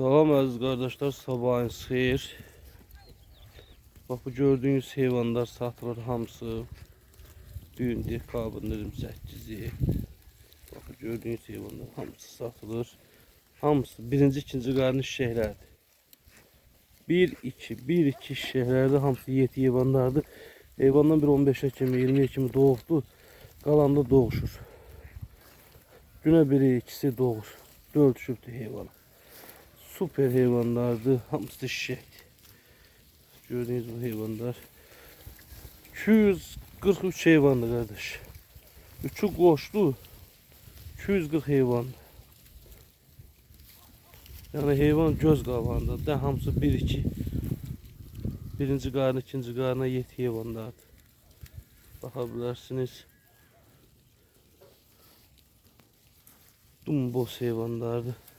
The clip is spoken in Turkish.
Salam aziz kardeşler, sabahınız xeyir. Bak bu gördüğünüz hayvanlar satılır hamısı. Düğün dekabınlarım 8'i. Bak bu gördüğünüz hayvanlar hamısı satılır. Hamısı birinci, ikinci qarnı şehirlərdir. 1 2 1 2 şehirlərdə hamısı yeti heyvanlardır. Heyvandan bir 15'e kimi, 20'ye kimi doğubdu. Qalanda doğuşur. Günə biri, ikisi doğur. Dörd düşübdür heyvan. Süper hayvanlardı. Hamısı şişek. Gördüğünüz bu hayvanlar. 243 hayvandı kardeş. Üçü koştu. 240 hayvan. Yani hayvan göz qabağında da hamısı 1 2 birinci qarnı, ikinci qarnına yet heyvanlardır. Baxa bilərsiniz. Dumboz heyvanlardır.